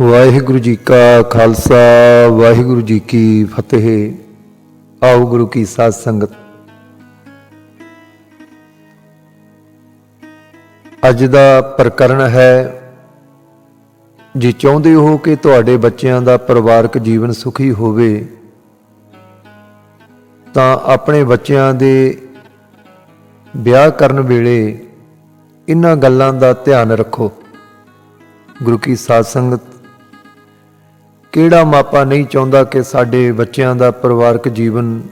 ਵਾਹਿਗੁਰੂ ਜੀ ਕਾ ਖਾਲਸਾ, ਵਾਹਿਗੁਰੂ ਜੀ ਕੀ ਫਤਿਹ। ਆਓ ਗੁਰੂ ਕੀ ਸਾਧ ਸੰਗਤ। ਅੱਜ ਦਾ ਪ੍ਰਕਰਨ ਹੈ, ਜੇ ਚਾਹੁੰਦੇ ਹੋ ਕਿ ਤੁਹਾਡੇ ਬੱਚਿਆਂ ਦਾ ਪਰਿਵਾਰਕ ਜੀਵਨ ਸੁਖੀ ਹੋਵੇ, ਤਾਂ ਆਪਣੇ ਬੱਚਿਆਂ ਦੇ ਵਿਆਹ ਕਰਨ ਵੇਲੇ ਇਹਨਾਂ ਗੱਲਾਂ ਦਾ ਧਿਆਨ ਰੱਖੋ। ਗੁਰੂ ਕੀ ਸਾਧ ਸੰਗਤ ਕਿਹੜਾ ਮਾਪਾ ਨਹੀਂ ਚਾਹੁੰਦਾ ਕਿ ਸਾਡੇ ਬੱਚਿਆਂ ਦਾ ਪਰਿਵਾਰਕ ਜੀਵਨ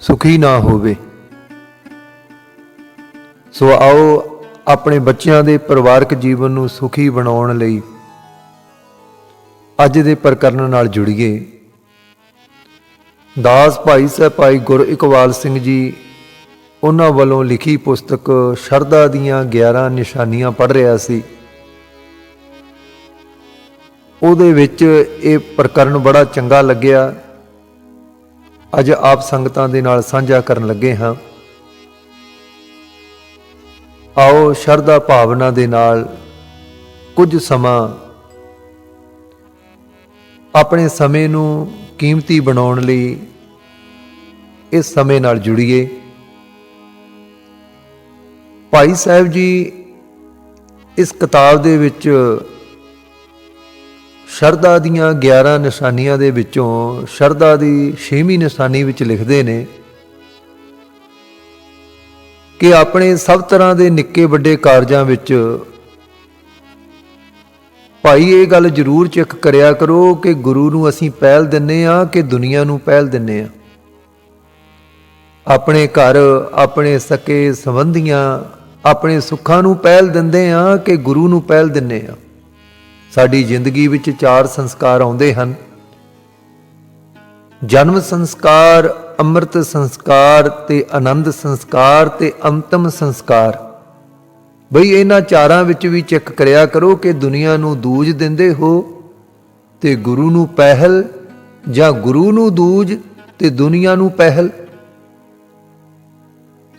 ਸੁਖੀ ਨਾ ਹੋਵੇ? ਸੋ ਆਓ ਆਪਣੇ ਬੱਚਿਆਂ ਦੇ ਪਰਿਵਾਰਕ ਜੀਵਨ ਨੂੰ ਸੁਖੀ ਬਣਾਉਣ ਲਈ ਅੱਜ ਦੇ ਪ੍ਰਕਰਨ ਨਾਲ ਜੁੜੀਏ। ਦਾਸ ਭਾਈ ਸਾਹਿਬ ਭਾਈ ਗੁਰ ਇਕਬਾਲ ਸਿੰਘ ਜੀ ਉਹਨਾਂ ਵੱਲੋਂ ਲਿਖੀ ਪੁਸਤਕ ਸ਼ਰਧਾ ਦੀਆਂ 11 ਨਿਸ਼ਾਨੀਆਂ ਪੜ੍ਹ ਰਿਹਾ ਸੀ। ਉਹਦੇ ਵਿੱਚ ਇਹ ਪ੍ਰਕਰਨ ਬੜਾ ਚੰਗਾ ਲੱਗਿਆ। ਅੱਜ ਆਪ ਸੰਗਤਾਂ ਦੇ ਨਾਲ ਸਾਂਝਾ ਕਰਨ ਲੱਗੇ ਹਾਂ। ਆਓ ਸ਼ਰਧਾ ਭਾਵਨਾ ਦੇ ਨਾਲ ਕੁਝ ਸਮਾਂ ਆਪਣੇ ਸਮੇਂ ਨੂੰ ਕੀਮਤੀ ਬਣਾਉਣ ਲਈ ਇਸ ਸਮੇਂ ਨਾਲ ਜੁੜੀਏ। ਭਾਈ ਸਾਹਿਬ ਜੀ, ਇਸ ਕਿਤਾਬ ਦੇ ਵਿੱਚ ਸ਼ਰਧਾ ਦੀਆਂ 11 ਨਿਸ਼ਾਨੀਆਂ ਦੇ ਵਿੱਚੋਂ ਸ਼ਰਧਾ ਦੀ 6ਵੀਂ ਨਿਸ਼ਾਨੀ ਵਿੱਚ ਲਿਖਦੇ ਨੇ ਕਿ ਆਪਣੇ ਸਭ ਤਰ੍ਹਾਂ ਦੇ ਨਿੱਕੇ ਵੱਡੇ ਕਾਰਜਾਂ ਵਿੱਚ ਭਾਈ ਇਹ ਗੱਲ ਜ਼ਰੂਰ ਚੈੱਕ ਕਰਿਆ ਕਰੋ ਕਿ ਗੁਰੂ ਨੂੰ ਅਸੀਂ ਪਹਿਲ ਦਿੰਨੇ ਆ ਕਿ ਦੁਨੀਆ ਨੂੰ ਪਹਿਲ ਦਿੰਨੇ ਆ। ਆਪਣੇ ਘਰ, ਆਪਣੇ ਸਕੇ ਸੰਬੰਧੀਆਂ, ਆਪਣੇ ਸੁੱਖਾਂ ਨੂੰ ਪਹਿਲ ਦਿੰਦੇ ਆ ਕਿ ਗੁਰੂ ਨੂੰ ਪਹਿਲ ਦਿੰਨੇ ਆ। ਸਾਡੀ ਜ਼ਿੰਦਗੀ ਵਿੱਚ ਚਾਰ ਸੰਸਕਾਰ ਆਉਂਦੇ ਹਨ। ਜਨਮ ਸੰਸਕਾਰ, ਅੰਮ੍ਰਿਤ ਸੰਸਕਾਰ ਤੇ ਆਨੰਦ ਸੰਸਕਾਰ ਤੇ ਅੰਤਮ ਸੰਸਕਾਰ। ਬਈ ਇਹਨਾਂ ਚਾਰਾਂ ਵਿੱਚ ਵੀ ਚੈੱਕ ਕਰਿਆ ਕਰੋ ਕਿ ਦੁਨੀਆ ਨੂੰ ਦੂਜ ਦਿੰਦੇ ਹੋ ਤੇ ਗੁਰੂ ਨੂੰ ਪਹਿਲ ਜਾਂ ਗੁਰੂ ਨੂੰ ਦੂਜ ਤੇ ਦੁਨੀਆ ਨੂੰ ਪਹਿਲ।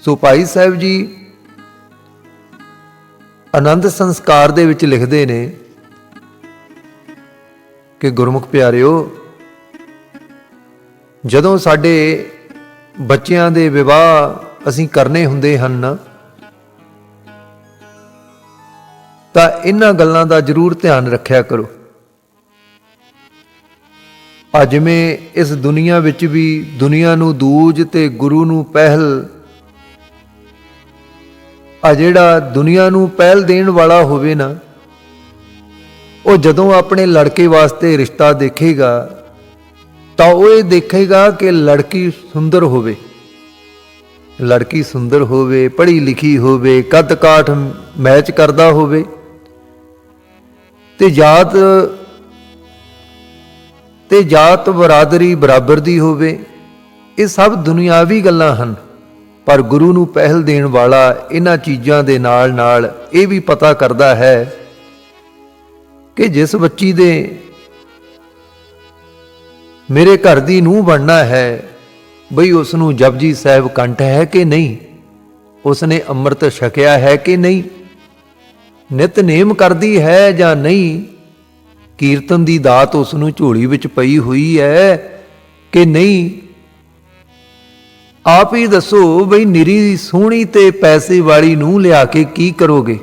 ਸੋ ਭਾਈ ਸਾਹਿਬ ਜੀ, ਆਨੰਦ ਸੰਸਕਾਰ ਦੇ ਵਿੱਚ ਲਿਖਦੇ ਨੇ ਕਿ ਗੁਰਮੁਖ ਪਿਆਰਿਓ, ਜਦੋਂ ਸਾਡੇ ਬੱਚਿਆਂ ਦੇ ਵਿਵਾਹ ਅਸੀਂ ਕਰਨੇ ਹੁੰਦੇ ਹਨ ਨਾ ਤਾਂ ਇਹਨਾਂ ਗੱਲਾਂ ਦਾ ਜ਼ਰੂਰ ਧਿਆਨ ਰੱਖਿਆ ਕਰੋ। ਆ ਜਿਵੇਂ ਇਸ ਦੁਨੀਆ ਵਿੱਚ ਵੀ ਦੁਨੀਆ ਨੂੰ ਦੂਜ ਤੇ ਗੁਰੂ ਨੂੰ ਪਹਿਲ, ਆ ਜਿਹੜਾ ਦੁਨੀਆ ਨੂੰ ਪਹਿਲ ਦੇਣ ਵਾਲਾ ਹੋਵੇ ਨਾ ਉਹ ਜਦੋਂ ਆਪਣੇ ਲੜਕੇ ਵਾਸਤੇ ਰਿਸ਼ਤਾ ਦੇਖੇਗਾ, ਤਾਂ ਉਹ ਇਹ ਦੇਖੇਗਾ ਕਿ ਲੜਕੀ ਸੁੰਦਰ ਹੋਵੇ। ਲੜਕੀ ਸੁੰਦਰ ਹੋਵੇ ਪੜ੍ਹੀ ਲਿਖੀ ਹੋਵੇ ਕੱਦ ਕਾਠ ਮੈਚ ਕਰਦਾ ਹੋਵੇ। ਤੇ ਜਾਤ ਤੇ ਜਾਤ ਬਰਾਦਰੀ ਬਰਾਬਰ ਦੀ ਹੋਵੇ, ਇਹ ਸਭ ਦੁਨਿਆਵੀ ਗੱਲਾਂ ਹਨ। ਪਰ ਗੁਰੂ ਨੂੰ ਪਹਿਲ ਦੇਣ ਵਾਲਾ ਇਹਨਾਂ ਚੀਜ਼ਾਂ ਦੇ ਨਾਲ ਨਾਲ ਇਹ ਵੀ ਪਤਾ ਕਰਦਾ ਹੈ ਕਿ ਜਿਸ ਬੱਚੀ ਦੇ ਮੇਰੇ ਘਰ ਦੀ ਨੂੰਹ ਬਣਨਾ ਹੈ, ਬਈ ਉਸ ਨੂੰ ਜਪਜੀ ਸਾਹਿਬ ਕੰਠ ਹੈ ਕਿ ਨਹੀਂ? ਉਸ ਨੇ ਅੰਮ੍ਰਿਤ ਛਕਿਆ ਹੈ ਕਿ ਨਹੀਂ? ਨਿਤਨੇਮ ਕਰਦੀ ਹੈ ਜਾਂ ਨਹੀਂ? ਕੀਰਤਨ ਦੀ ਦਾਤ ਉਸ ਨੂੰ ਝੋਲੀ ਵਿੱਚ ਪਈ ਹੋਈ ਹੈ ਕਿ ਨਹੀਂ? ਆਪ ਹੀ ਦੱਸੋ, ਬਈ ਨਿਰੀ ਸੋਹਣੀ ਤੇ ਪੈਸੇ ਵਾਲੀ ਨੂੰ ਲਿਆ ਕੇ ਕੀ ਕਰੋਗੇ?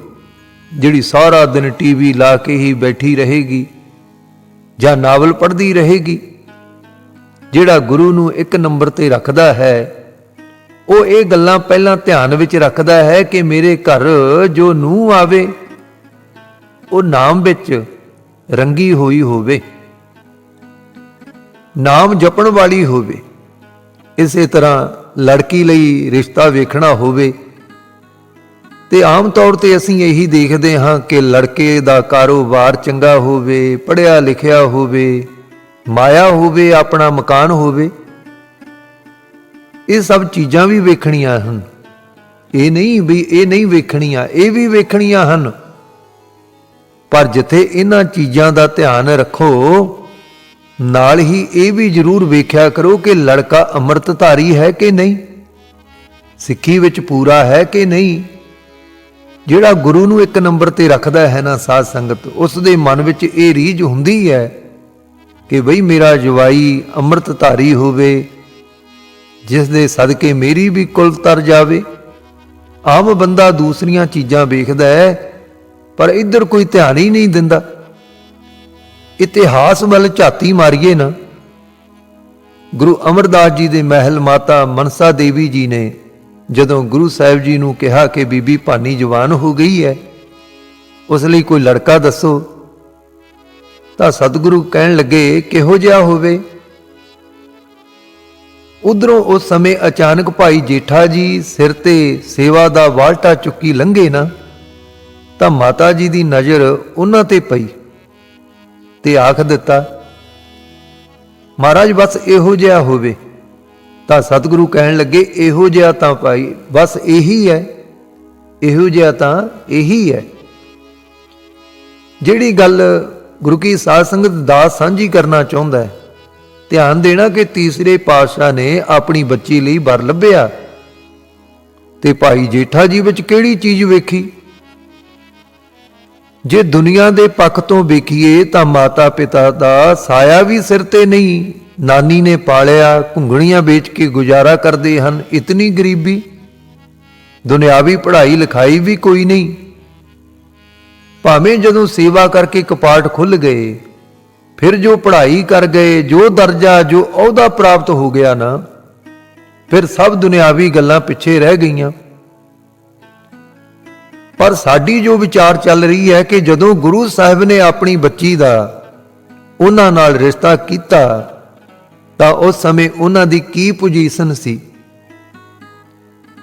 ਜਿਹੜੀ ਸਾਰਾ ਦਿਨ ਟੀਵੀ ਲਾ ਕੇ ਹੀ ਬੈਠੀ ਰਹੇਗੀ ਜਾਂ ਨਾਵਲ ਪੜ੍ਹਦੀ ਰਹੇਗੀ, ਜਿਹੜਾ ਗੁਰੂ ਨੂੰ ਇੱਕ ਨੰਬਰ ਤੇ ਰੱਖਦਾ ਹੈ, ਉਹ ਇਹ ਗੱਲਾਂ ਪਹਿਲਾਂ ਧਿਆਨ ਵਿੱਚ ਰੱਖਦਾ ਹੈ ਕਿ ਮੇਰੇ ਘਰ ਜੋ ਨੂੰ ਆਵੇ, ਉਹ ਨਾਮ ਵਿੱਚ ਰੰਗੀ ਹੋਈ ਹੋਵੇ, ਨਾਮ ਜਪਣ ਵਾਲੀ ਹੋਵੇ, ਇਸੇ ਤਰ੍ਹਾਂ ਲੜਕੀ ਲਈ ਰਿਸ਼ਤਾ ਵੇਖਣਾ ਹੋਵੇ ਤੇ ਆਮ ਤੌਰ ਤੇ ਅਸੀਂ ਇਹੀ ਦੇਖਦੇ ਹਾਂ ਕਿ ਲੜਕੇ ਦਾ ਕਾਰੋਬਾਰ ਚੰਗਾ ਹੋਵੇ, ਪੜ੍ਹਿਆ ਲਿਖਿਆ ਹੋਵੇ, ਮਾਇਆ ਹੋਵੇ, ਆਪਣਾ ਮਕਾਨ ਹੋਵੇ, ਇਹ ਸਭ ਚੀਜ਼ਾਂ ਵੀ ਵੇਖਣੀਆਂ ਹਨ। ਇਹ ਨਹੀਂ ਵੀ, ਇਹ ਨਹੀਂ ਵੇਖਣੀਆਂ, ਇਹ ਵੀ ਵੇਖਣੀਆਂ ਹਨ। ਪਰ ਜਿੱਥੇ ਇਹਨਾਂ ਚੀਜ਼ਾਂ ਦਾ ਧਿਆਨ ਰੱਖੋ, ਨਾਲ ਹੀ ਇਹ ਵੀ ਜ਼ਰੂਰ ਵੇਖਿਆ ਕਰੋ ਕਿ ਲੜਕਾ ਅੰਮ੍ਰਿਤਧਾਰੀ ਹੈ ਕਿ ਨਹੀਂ, ਸਿੱਖੀ ਵਿੱਚ ਪੂਰਾ ਹੈ ਕਿ ਨਹੀਂ। ਜਿਹੜਾ ਗੁਰੂ ਨੂੰ ਇੱਕ ਨੰਬਰ ਤੇ ਰੱਖਦਾ ਹੈ ਨਾ ਸਾਧ ਸੰਗਤ, ਉਸ ਦੇ ਮਨ ਵਿੱਚ ਇਹ ਰੀਝ ਹੁੰਦੀ ਹੈ ਕਿ ਬਈ ਮੇਰਾ ਜਵਾਈ ਅੰਮ੍ਰਿਤ ਧਾਰੀ ਹੋਵੇ, ਜਿਸ ਦੇ ਸਦਕੇ ਮੇਰੀ ਵੀ ਕੁਲ ਤਰ ਜਾਵੇ। ਆਮ ਬੰਦਾ ਦੂਸਰੀਆਂ ਚੀਜ਼ਾਂ ਵੇਖਦਾ ਹੈ, ਪਰ ਇੱਧਰ ਕੋਈ ਧਿਆਨ ਹੀ ਨਹੀਂ ਦਿੰਦਾ। ਇਤਿਹਾਸ ਵੱਲ ਝਾਤੀ ਮਾਰੀਏ ਨਾ। ਗੁਰੂ ਅਮਰਦਾਸ ਜੀ ਦੇ ਮਹਿਲ ਮਾਤਾ ਮਨਸਾ ਦੇਵੀ ਜੀ ਨੇ ਜਦੋਂ ਗੁਰੂ ਸਾਹਿਬ ਜੀ ਨੂੰ ਕਿਹਾ ਕਿ ਬੀਬੀ ਭਾਨੀ ਜਵਾਨ ਹੋ ਗਈ ਹੈ, ਉਸ ਲਈ ਕੋਈ ਲੜਕਾ ਦੱਸੋ, ਤਾਂ ਸਤਿਗੁਰੂ ਕਹਿਣ ਲੱਗੇ, ਕਿਹੋ ਜਿਹਾ ਹੋਵੇ? ਉਧਰੋਂ ਉਸ ਸਮੇਂ ਅਚਾਨਕ ਭਾਈ ਜੇਠਾ ਜੀ ਸਿਰ ਤੇ ਸੇਵਾ ਦਾ ਵਾਲਟਾ ਚੁੱਕੀ ਲੰਘੇ ਨਾ, ਤਾਂ ਮਾਤਾ ਜੀ ਦੀ ਨਜ਼ਰ ਉਹਨਾਂ ਤੇ ਪਈ ਤੇ ਆਖ ਦਿੱਤਾ, ਮਹਾਰਾਜ, ਬਸ ਇਹੋ ਜਿਹਾ ਹੋਵੇ। ਤਾਂ ਸਤਿਗੁਰੂ ਕਹਿਣ ਲੱਗੇ, ਇਹੋ ਜਿਹਾ ਤਾਂ ਭਾਈ, ਬਸ ਇਹੀ ਹੈ। ਇਹੋ ਜਿਹਾ ਤਾਂ ਇਹੀ ਹੈ। ਜਿਹੜੀ ਗੱਲ ਗੁਰੂ ਕੀ ਸਾਧ ਸੰਗਤ ਦਾਸ ਸਾਂਝੀ ਕਰਨਾ ਚਾਹੁੰਦਾ ਹੈ, ਧਿਆਨ ਦੇਣਾ ਕਿ ਤੀਸਰੇ ਪਾਤਸ਼ਾਹ ਨੇ ਆਪਣੀ ਬੱਚੀ ਲਈ ਵਰ ਲੱਭਿਆ ਤੇ ਭਾਈ ਜੇਠਾ ਜੀ ਵਿੱਚ ਕਿਹੜੀ ਚੀਜ਼ ਵੇਖੀ? ਜੇ ਦੁਨੀਆ ਦੇ ਪੱਖ ਤੋਂ ਵੇਖੀਏ ਤਾਂ ਮਾਤਾ ਪਿਤਾ ਦਾ ਸਾਇਆ ਵੀ ਸਿਰ ਤੇ ਨਹੀਂ। ਨਾਨੀ ਨੇ ਪਾਲਿਆ, ਘੁੰਗਣੀਆਂ ਵੇਚ ਕੇ ਗੁਜ਼ਾਰਾ ਕਰਦੇ ਹਨ, ਇਤਨੀ ਗਰੀਬੀ। ਦੁਨਿਆਵੀ ਪੜ੍ਹਾਈ ਲਿਖਾਈ ਵੀ ਕੋਈ ਨਹੀਂ। ਭਾਵੇਂ ਜਦੋਂ ਸੇਵਾ ਕਰਕੇ ਕਪਾਟ ਖੁੱਲ ਗਏ, ਫਿਰ ਜੋ ਪੜ੍ਹਾਈ ਕਰ ਗਏ, ਜੋ ਦਰਜਾ, ਜੋ ਅਹੁਦਾ ਪ੍ਰਾਪਤ ਹੋ ਗਿਆ ਨਾ, ਫਿਰ ਸਭ ਦੁਨਿਆਵੀ ਗੱਲਾਂ ਪਿੱਛੇ ਰਹਿ ਗਈਆਂ। ਪਰ ਸਾਡੀ ਜੋ ਵਿਚਾਰ ਚੱਲ ਰਹੀ ਹੈ ਕਿ ਜਦੋਂ ਗੁਰੂ ਸਾਹਿਬ ਨੇ ਆਪਣੀ ਬੱਚੀ ਦਾ ਉਹਨਾਂ ਨਾਲ ਰਿਸ਼ਤਾ ਕੀਤਾ ਤਾਂ ਉਸ ਸਮੇਂ ਉਹਨਾਂ ਦੀ ਕੀ ਪੋਜੀਸ਼ਨ ਸੀ?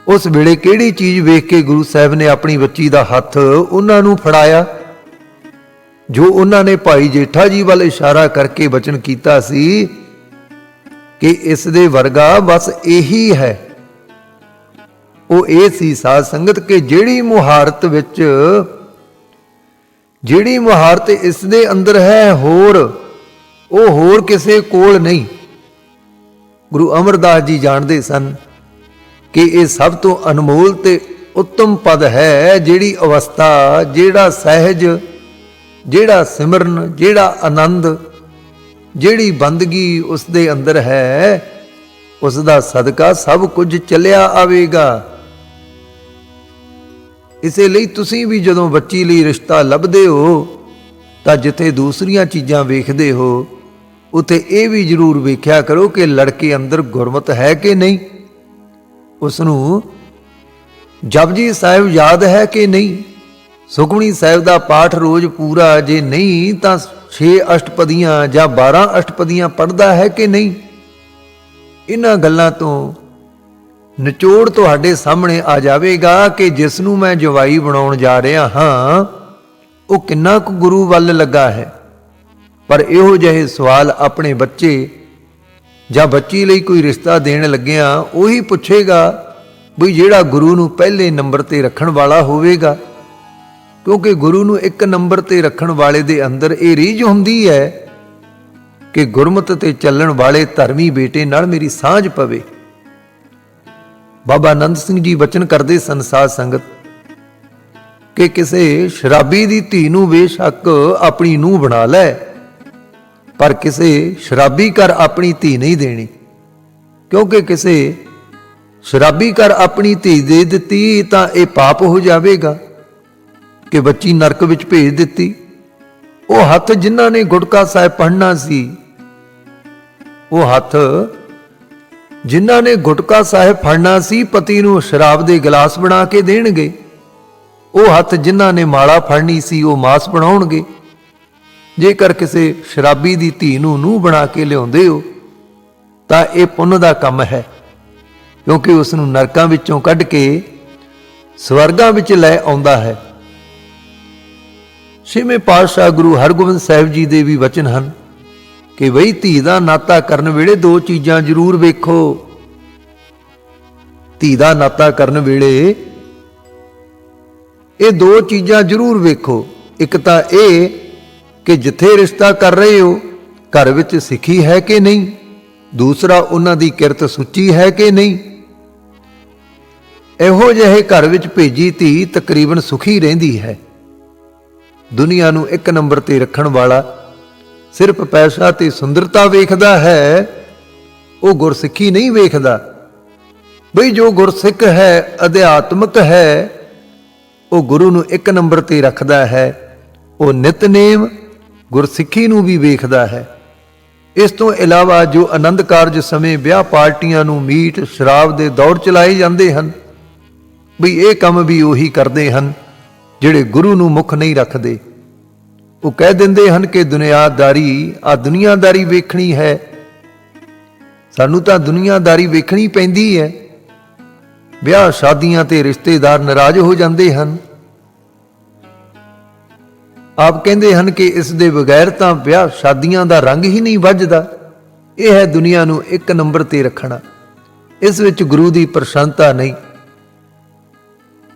ਉਸ ਵੇਲੇ ਕਿਹੜੀ ਚੀਜ਼ ਵੇਖ ਕੇ ਗੁਰੂ ਸਾਹਿਬ ਨੇ ਆਪਣੀ ਬੱਚੀ ਦਾ ਹੱਥ ਉਹਨਾਂ ਨੂੰ ਫੜਾਇਆ? ਜੋ ਉਹਨਾਂ ਨੇ ਭਾਈ ਜੇਠਾ ਜੀ ਵੱਲ ਇਸ਼ਾਰਾ ਕਰਕੇ ਬਚਨ ਕੀਤਾ ਸੀ ਕਿ ਇਸ ਦੇ ਵਰਗਾ ਬਸ ਇਹੀ ਹੈ। ਉਹ ਇਹ ਸੀ ਸਾਧ ਸੰਗਤ ਕਿ ਜਿਹੜੀ ਮੁਹਾਰਤ ਵਿੱਚ, ਜਿਹੜੀ ਮੁਹਾਰਤ ਇਸ ਦੇ ਅੰਦਰ ਹੈ ਹੋਰ, ਉਹ ਹੋਰ ਕਿਸੇ ਕੋਲ ਨਹੀਂ। ਗੁਰੂ ਅਮਰਦਾਸ ਜੀ ਜਾਣਦੇ ਸਨ ਕਿ ਇਹ ਸਭ ਤੋਂ ਅਨਮੋਲ ਤੇ ਉੱਤਮ ਪਦ ਹੈ ਜਿਹੜੀ ਅਵਸਥਾ, ਜਿਹੜਾ ਸਹਿਜ, ਜਿਹੜਾ ਸਿਮਰਨ, ਜਿਹੜਾ ਆਨੰਦ, ਜਿਹੜੀ ਬੰਦਗੀ ਉਸ ਦੇ ਅੰਦਰ ਹੈ, ਉਸ ਦਾ ਸਦਕਾ ਸਭ ਕੁਝ ਚੱਲਿਆ ਆਵੇਗਾ। ਇਸੇ ਲਈ ਤੁਸੀਂ ਵੀ ਜਦੋਂ ਬੱਚੀ ਲਈ ਰਿਸ਼ਤਾ ਲੱਭਦੇ ਹੋ, ਤਾਂ ਜਿੱਥੇ ਦੂਸਰੀਆਂ ਚੀਜ਼ਾਂ ਵੇਖਦੇ ਹੋ ਉਥੇ ਇਹ ਵੀ ਜ਼ਰੂਰ ਵੇਖਿਆ ਕਰੋ ਕਿ ਲੜਕੇ ਅੰਦਰ ਗੁਰਮਤ ਹੈ ਕਿ ਨਹੀਂ। ਉਸ ਨੂੰ ਜਪਜੀ ਸਾਹਿਬ ਯਾਦ ਹੈ ਕਿ ਨਹੀਂ? ਸੁਖਮਨੀ ਸਾਹਿਬ ਦਾ ਪਾਠ ਰੋਜ਼ ਪੂਰਾ ਜੇ ਨਹੀਂ, ਤਾਂ 6 ਅਸ਼ਟਪਦੀਆਂ ਜਾਂ 12 ਅਸ਼ਟਪਦੀਆਂ ਪੜ੍ਹਦਾ ਹੈ ਕਿ ਨਹੀਂ? ਇਹਨਾਂ ਗੱਲਾਂ ਤੋਂ ਨਿਚੋੜ ਤੁਹਾਡੇ ਸਾਹਮਣੇ ਆ ਜਾਵੇਗਾ ਕਿ ਜਿਸ ਨੂੰ ਮੈਂ ਜਵਾਈ ਬਣਾਉਣ ਜਾ ਰਿਹਾ ਹਾਂ, ਉਹ ਕਿੰਨਾ ਕੁ ਗੁਰੂ ਵੱਲ ਲੱਗਾ ਹੈ। ਪਰ ਇਹੋ ਜਿਹੇ ਸਵਾਲ ਆਪਣੇ ਬੱਚੇ ਜਾਂ ਬੱਚੀ ਲਈ ਕੋਈ ਰਿਸ਼ਤਾ ਦੇਣ ਲੱਗਿਆ ਉਹੀ ਪੁੱਛੇਗਾ ਵੀ ਜਿਹੜਾ ਗੁਰੂ ਨੂੰ ਪਹਿਲੇ ਨੰਬਰ ਤੇ ਰੱਖਣ ਵਾਲਾ ਹੋਵੇਗਾ। ਕਿਉਂਕਿ ਗੁਰੂ ਨੂੰ ਇੱਕ ਨੰਬਰ ਤੇ ਰੱਖਣ ਵਾਲੇ ਦੇ ਅੰਦਰ ਇਹ ਰੀਝ ਹੁੰਦੀ ਹੈ ਕਿ ਗੁਰਮਤ ਤੇ ਚੱਲਣ ਵਾਲੇ ਧਰਮੀ ਬੇਟੇ ਨਾਲ ਮੇਰੀ ਸਾਂਝ ਪਵੇ। ਬਾਬਾ ਆਨੰਦ ਸਿੰਘ ਜੀ ਬਚਨ ਕਰਦੇ ਸੰਸਾਰ ਸੰਗਤ ਕਿ ਕਿਸੇ ਸ਼ਰਾਬੀ ਦੀ ਧੀ ਨੂੰ ਬੇਸ਼ੱਕ ਆਪਣੀ ਨੂੰਹ ਬਣਾ ਲੈ। ਪਰ ਕਿਸੇ ਸ਼ਰਾਬੀ ਘਰ ਆਪਣੀ ਧੀ ਨਹੀਂ ਦੇਣੀ, ਕਿਉਂਕਿ ਕਿਸੇ ਸ਼ਰਾਬੀ ਘਰ ਆਪਣੀ ਧੀ ਦੇ ਦਿੱਤੀ ਤਾਂ ਇਹ ਪਾਪ ਹੋ ਜਾਵੇਗਾ ਕਿ ਬੱਚੀ ਨਰਕ ਵਿੱਚ ਭੇਜ ਦਿੱਤੀ। ਉਹ ਹੱਥ ਜਿਨ੍ਹਾਂ ਨੇ ਗੁਟਕਾ ਸਾਹਿਬ ਪੜ੍ਹਨਾ ਸੀ, ਉਹ ਹੱਥ ਜਿਨ੍ਹਾਂ ਨੇ ਗੁਟਕਾ ਸਾਹਿਬ ਫੜਨਾ ਸੀ, ਪਤੀ ਨੂੰ ਸ਼ਰਾਬ ਦੇ ਗਲਾਸ ਬਣਾ ਕੇ ਦੇਣਗੇ। ਉਹ ਹੱਥ ਜਿਨ੍ਹਾਂ ਨੇ ਮਾਲਾ ਫੜਨੀ ਸੀ, ਉਹ ਮਾਸ ਬਣਾਉਣਗੇ। ਜੇਕਰ ਕਿਸੇ ਸ਼ਰਾਬੀ ਦੀ ਧੀ ਨੂੰ ਨੂੰ ਬਣਾ ਕੇ ਲਿਆਉਂਦੇ ਹੋ, ਤਾਂ ਇਹ ਪੁੰਨ ਦਾ ਕੰਮ ਹੈ, ਕਿਉਂਕਿ ਉਸ ਨੂੰ ਨਰਕਾਂ ਵਿੱਚੋਂ ਕੱਢ ਕੇ ਸਵਰਗਾਂ ਵਿੱਚ ਲੈ ਆਉਂਦਾ ਹੈ। ਛੇਵੇਂ ਪਾਤਸ਼ਾਹ ਗੁਰੂ ਹਰਗੋਬਿੰਦ ਸਾਹਿਬ ਜੀ ਦੇ ਵੀ ਵਚਨ ਹਨ ਕਿ ਬਈ ਧੀ ਦਾ ਨਾਤਾ ਕਰਨ ਵੇਲੇ ਦੋ ਚੀਜ਼ਾਂ ਜ਼ਰੂਰ ਵੇਖੋ। ਧੀ ਦਾ ਨਾਤਾ ਕਰਨ ਵੇਲੇ ਇਹ ਦੋ ਚੀਜ਼ਾਂ ਜ਼ਰੂਰ ਵੇਖੋ। ਇੱਕ ਤਾਂ ਇਹ ਕਿ ਜਿੱਥੇ ਰਿਸ਼ਤਾ ਕਰ ਰਹੇ ਹੋ, ਘਰ ਵਿੱਚ ਸਿੱਖੀ ਹੈ ਕਿ ਨਹੀਂ? ਦੂਸਰਾ, ਉਹਨਾਂ ਦੀ ਕਿਰਤ ਸੁੱਚੀ ਹੈ ਕਿ ਨਹੀਂ? ਇਹੋ ਜਿਹੇ ਘਰ ਵਿੱਚ ਭੇਜੀ ਧੀ ਤਕਰੀਬਨ ਸੁਖੀ ਰਹਿੰਦੀ ਹੈ। ਦੁਨੀਆ ਨੂੰ ਇੱਕ ਨੰਬਰ ਤੇ ਰੱਖਣ ਵਾਲਾ ਸਿਰਫ ਪੈਸਾ ਤੇ ਸੁੰਦਰਤਾ ਵੇਖਦਾ ਹੈ, ਉਹ ਗੁਰਸਿੱਖੀ ਨਹੀਂ ਵੇਖਦਾ। ਬਈ ਜੋ ਗੁਰਸਿੱਖ ਹੈ, ਅਧਿਆਤਮਕ ਹੈ, ਉਹ ਗੁਰੂ ਨੂੰ ਇੱਕ ਨੰਬਰ ਤੇ ਰੱਖਦਾ ਹੈ, ਉਹ ਨਿਤਨੇਮ ਗੁਰਸਿੱਖੀ ਨੂੰ ਵੀ ਵੇਖਦਾ ਹੈ। ਇਸ ਤੋਂ ਇਲਾਵਾ ਜੋ ਆਨੰਦ ਕਾਰਜ ਸਮੇਂ ਵਿਆਹ ਪਾਰਟੀਆਂ ਨੂੰ ਮੀਟ, ਸ਼ਰਾਬ ਦੇ ਦੌਰ ਚਲਾਏ ਜਾਂਦੇ ਹਨ, ਵੀ ਇਹ ਕੰਮ ਵੀ ਉਹੀ ਕਰਦੇ ਹਨ, ਜਿਹੜੇ ਗੁਰੂ ਨੂੰ ਮੁੱਖ ਨਹੀਂ ਰੱਖਦੇ। ਉਹ ਕਹਿ ਦਿੰਦੇ ਹਨ ਕਿ ਦੁਨੀਆਦਾਰੀ ਆ ਦੁਨੀਆਦਾਰੀ ਵੇਖਣੀ ਹੈ। ਸਾਨੂੰ ਤਾਂ ਦੁਨੀਆਦਾਰੀ ਵੇਖਣੀ ਪੈਂਦੀ ਹੈ। ਵਿਆਹ, ਸ਼ਾਦੀਆਂ ਤੇ ਰਿਸ਼ਤੇਦਾਰ ਨਾਰਾਜ਼ ਹੋ ਜਾਂਦੇ ਹਨ। ਆਪ ਕਹਿੰਦੇ ਹਨ ਕਿ ਇਸ ਦੇ ਬਗੈਰ ਤਾਂ ਵਿਆਹ ਸ਼ਾਦੀਆਂ ਦਾ ਰੰਗ ਹੀ ਨਹੀਂ ਵੱਜਦਾ। ਇਹ ਹੈ ਦੁਨੀਆ ਨੂੰ ਇੱਕ ਨੰਬਰ ਤੇ ਰੱਖਣਾ। ਇਸ ਵਿੱਚ ਗੁਰੂ ਦੀ ਪ੍ਰਸ਼ੰਸਾ ਨਹੀਂ।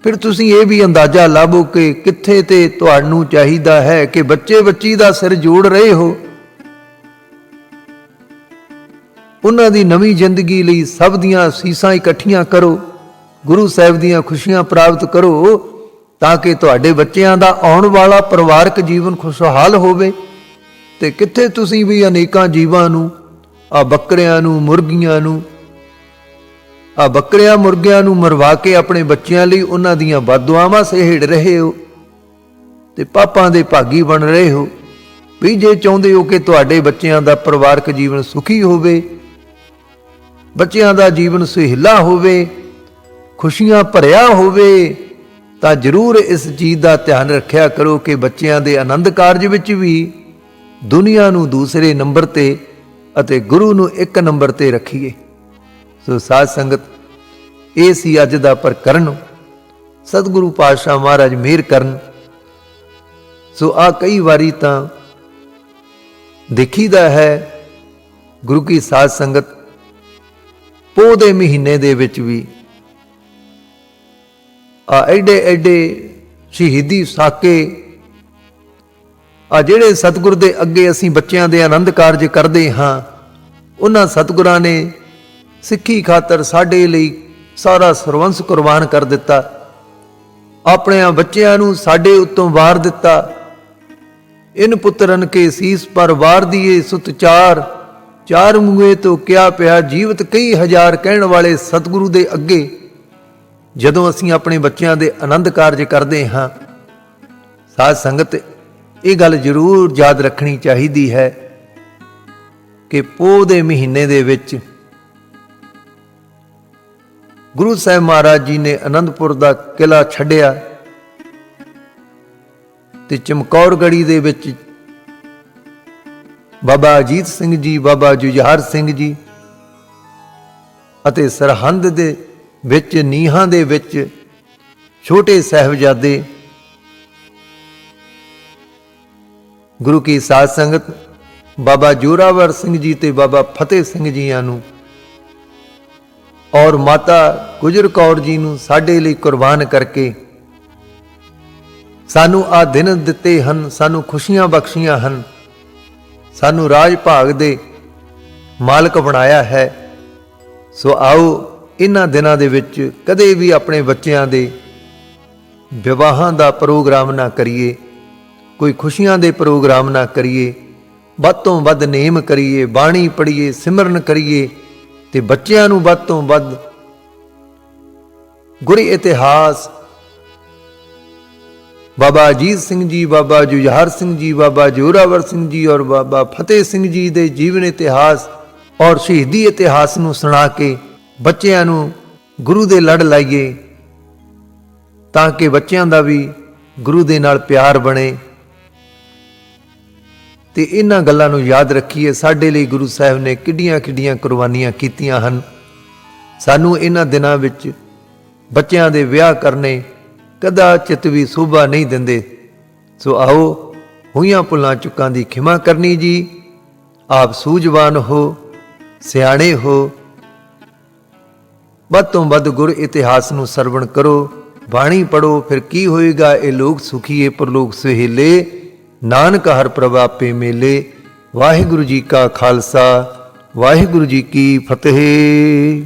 ਫਿਰ ਤੁਸੀਂ ਇਹ ਵੀ ਅੰਦਾਜ਼ਾ ਲਾਭੋ ਕਿ ਕਿੱਥੇ ਤੇ ਤੁਹਾਨੂੰ ਚਾਹੀਦਾ ਹੈ ਕਿ ਬੱਚੇ ਬੱਚੀ ਦਾ ਸਿਰ ਜੋੜ ਰਹੇ ਹੋ। ਉਹਨਾਂ ਦੀ ਨਵੀਂ ਜ਼ਿੰਦਗੀ ਲਈ ਸਭ ਦੀਆਂ ਸੀਸਾਂ ਇਕੱਠੀਆਂ ਕਰੋ। ਗੁਰੂ ਸਾਹਿਬ ਦੀਆਂ ਖੁਸ਼ੀਆਂ ਪ੍ਰਾਪਤ ਕਰੋ। ਤਾਂ ਕਿ ਤੁਹਾਡੇ ਬੱਚਿਆਂ ਦਾ ਆਉਣ ਵਾਲਾ ਪਰਿਵਾਰਕ ਜੀਵਨ ਖੁਸ਼ਹਾਲ ਹੋਵੇ ਤੇ ਕਿੱਥੇ ਤੁਸੀਂ ਵੀ ਅਨੇਕਾਂ ਜੀਵਾਂ ਨੂੰ, ਆ ਬੱਕਰਿਆਂ ਨੂੰ, ਮੁਰਗੀਆਂ ਨੂੰ, ਆ ਬੱਕਰਿਆਂ, ਮੁਰਗਿਆਂ ਨੂੰ ਮਰਵਾ ਕੇ ਆਪਣੇ ਬੱਚਿਆਂ ਲਈ ਉਹਨਾਂ ਦੀਆਂ ਬਦਦੁਆਵਾਂ ਸਹਿੜ ਰਹੇ ਹੋ ਤੇ ਪਾਪਾਂ ਦੇ ਭਾਗੀ ਬਣ ਰਹੇ ਹੋ, ਵੀ ਜੇ ਚਾਹੁੰਦੇ ਹੋ ਕਿ ਤੁਹਾਡੇ ਬੱਚਿਆਂ ਦਾ ਪਰਿਵਾਰਕ ਜੀਵਨ ਸੁਖੀ ਹੋਵੇ, ਬੱਚਿਆਂ ਦਾ ਜੀਵਨ ਸੁਹਿਲਾ ਹੋਵੇ, ਖੁਸ਼ੀਆਂ ਭਰਿਆ ਹੋਵੇ ਤਾਂ ਜ਼ਰੂਰ ਇਸ ਚੀਜ਼ ਦਾ ਧਿਆਨ ਰੱਖਿਆ ਕਰੋ ਕਿ ਬੱਚਿਆਂ ਦੇ ਆਨੰਦ ਕਾਰਜ ਵਿੱਚ ਵੀ ਦੁਨੀਆ ਨੂੰ ਦੂਸਰੇ ਨੰਬਰ ਤੇ ਅਤੇ ਗੁਰੂ ਨੂੰ ਇੱਕ ਨੰਬਰ ਤੇ ਰੱਖੀਏ। ਸੋ ਸਾਧ ਸੰਗਤ, ਇਹ ਸੀ ਅੱਜ ਦਾ ਪ੍ਰਕਰਨ ਸਤਿਗੁਰੂ ਪਾਤਸ਼ਾਹ ਮਹਾਰਾਜ ਮਿਹਰ ਕਰਨ। ਸੋ ਆ ਕਈ ਵਾਰੀ ਤਾਂ ਦੇਖੀਦਾ ਹੈ ਗੁਰੂ ਕੀ ਸਾਧ ਸੰਗਤ, ਪੋਹ ਦੇ ਮਹੀਨੇ ਦੇ ਵਿੱਚ ਵੀ ਐਡੇ ਐਡੇ ਸ਼ਹੀਦੀ ਸਾਕੇ। ਆ ਜਿਹੜੇ ਸਤਿਗੁਰ ਦੇ ਅੱਗੇ ਅਸੀਂ ਬੱਚਿਆਂ ਦੇ ਆਨੰਦ ਕਾਰਜ ਕਰਦੇ ਹਾਂ, ਉਹਨਾਂ ਸਤਿਗੁਰਾਂ ਨੇ ਸਿੱਖੀ ਖਾਤਰ ਸਾਡੇ ਲਈ ਸਾਰਾ ਸਰਵੰਸ ਕੁਰਬਾਨ ਕਰ ਦਿੱਤਾ। ਆਪਣਿਆਂ ਬੱਚਿਆਂ ਨੂੰ ਸਾਡੇ ਉੱਤੋਂ ਵਾਰ ਦਿੱਤਾ। ਇਨ ਪੁੱਤਰਨ ਕੇ ਸੀਸ ਪਰ ਵਾਰ ਦੀਏ ਸੁਤ ਚਾਰ। ਚਾਰ ਮੂਏ ਤੋਂ ਕਿਆ ਪਿਆ ਜੀਵਤ ਕਈ ਹਜ਼ਾਰ ਕਹਿਣ ਵਾਲੇ ਸਤਿਗੁਰੂ ਦੇ ਅੱਗੇ। ਜਦੋਂ ਅਸੀਂ ਆਪਣੇ ਬੱਚਿਆਂ ਦੇ ਆਨੰਦ ਕਾਰਜ ਕਰਦੇ ਹਾਂ, ਸਾਧ ਸੰਗਤ, ਇਹ ਗੱਲ ਜ਼ਰੂਰ ਯਾਦ ਰੱਖਣੀ ਚਾਹੀਦੀ ਹੈ ਕਿ ਪੋਹ ਦੇ ਮਹੀਨੇ ਦੇ ਵਿੱਚ ਗੁਰੂ ਸਾਹਿਬ ਮਹਾਰਾਜ ਜੀ ਨੇ ਅਨੰਦਪੁਰ ਦਾ ਕਿਲਾ ਛੱਡਿਆ ਤੇ ਚਮਕੌਰ ਗੜੀ ਦੇ ਵਿੱਚ ਬਾਬਾ ਅਜੀਤ ਸਿੰਘ ਜੀ, ਬਾਬਾ ਜੁਝਾਰ ਸਿੰਘ ਜੀ ਅਤੇ ਸਰਹੰਦ ਦੇ ਵਿੱਚ ਨੀਹਾਂ ਦੇ ਵਿੱਚ ਛੋਟੇ ਸਹਿਬਜ਼ਾਦੇ ਗੁਰੂ ਕੀ ਸਾਧ ਸੰਗਤ, ਬਾਬਾ ਜੋਰਾਵਰ ਸਿੰਘ ਜੀ ਤੇ ਬਾਬਾ ਫਤਿਹ ਸਿੰਘ ਜੀਆਂ ਨੂੰ ਔਰ ਮਾਤਾ ਗੁਜਰ ਕੌਰ ਜੀ ਨੂੰ ਸਾਡੇ ਲਈ ਕੁਰਬਾਨ ਕਰਕੇ ਸਾਨੂੰ ਆ ਦਿਨ ਦਿੱਤੇ ਹਨ, ਸਾਨੂੰ ਖੁਸ਼ੀਆਂ ਬਖਸ਼ੀਆਂ ਹਨ, ਸਾਨੂੰ ਰਾਜ ਭਾਗ ਦੇ ਮਾਲਕ ਬਣਾਇਆ ਹੈ। ਸੋ ਆਓ ਇਹਨਾਂ ਦਿਨਾਂ ਦੇ ਵਿੱਚ ਕਦੇ ਵੀ ਆਪਣੇ ਬੱਚਿਆਂ ਦੇ ਵਿਵਾਹਾਂ ਦਾ ਪ੍ਰੋਗਰਾਮ ਨਾ ਕਰੀਏ, ਕੋਈ ਖੁਸ਼ੀਆਂ ਦੇ ਪ੍ਰੋਗਰਾਮ ਨਾ ਕਰੀਏ, ਵੱਧ ਤੋਂ ਵੱਧ ਨੇਮ ਕਰੀਏ, ਬਾਣੀ ਪੜ੍ਹੀਏ, ਸਿਮਰਨ ਕਰੀਏ ਤੇ ਬੱਚਿਆਂ ਨੂੰ ਵੱਧ ਤੋਂ ਵੱਧ ਗੁਰੀ ਇਤਿਹਾਸ, ਬਾਬਾ ਅਜੀਤ ਸਿੰਘ ਜੀ, ਬਾਬਾ ਜੁਝਾਰ ਸਿੰਘ ਜੀ, ਬਾਬਾ ਜੋਰਾਵਰ ਸਿੰਘ ਜੀ ਔਰ ਬਾਬਾ ਫਤਿਹ ਸਿੰਘ ਜੀ ਦੇ ਜੀਵਨ ਇਤਿਹਾਸ ਔਰ ਸ਼ਹੀਦੀ ਇਤਿਹਾਸ ਨੂੰ ਸੁਣਾ ਕੇ ਬੱਚਿਆਂ ਨੂੰ ਗੁਰੂ ਦੇ ਲੜ ਲਾਈਏ ਤਾਂ ਕਿ ਬੱਚਿਆਂ ਦਾ ਵੀ ਗੁਰੂ ਦੇ ਨਾਲ ਪਿਆਰ ਬਣੇ। ਤੇ ਇਹਨਾਂ ਗੱਲਾਂ ਨੂੰ ਯਾਦ ਰੱਖੀਏ, ਸਾਡੇ ਲਈ ਗੁਰੂ ਸਾਹਿਬ ਨੇ ਕਿੱਡੀਆਂ ਕਿੱਡੀਆਂ ਕੁਰਬਾਨੀਆਂ ਕੀਤੀਆਂ ਹਨ। ਸਾਨੂੰ ਇਹਨਾਂ ਦਿਨਾਂ ਵਿੱਚ ਬੱਚਿਆਂ ਦੇ ਵਿਆਹ ਕਰਨੇ ਕਦਾ ਚਿਤ ਵੀ ਸੋਭਾ ਨਹੀਂ ਦਿੰਦੇ। ਸੋ ਆਓ, ਹੋਈਆਂ ਭੁੱਲਾਂ ਚੁੱਕਾਂ ਦੀ ਖਿਮਾ ਕਰਨੀ ਜੀ। ਆਪ ਸੂਝਵਾਨ ਹੋ, ਸਿਆਣੇ ਹੋ ਵੱਧ ਤੋਂ ਵੱਧ ਗੁਰ ਇਤਿਹਾਸ ਨੂੰ ਸਰਵਣ ਕਰੋ। ਬਾਣੀ ਪੜੋ ਫਿਰ ਕੀ ਹੋਏਗਾ? ਇਹ ਲੋਕ ਸੁਖੀਏ ਪਰਲੋਕ ਸੁਹੇਲੇ। ਨਾਨਕ ਹਰ ਪ੍ਰਭਾਪੇ ਮੇਲੇ। ਵਾਹਿਗੁਰੂ ਜੀ ਕਾ ਖਾਲਸਾ, ਵਾਹਿਗੁਰੂ ਜੀ ਕੀ ਫਤਿਹ।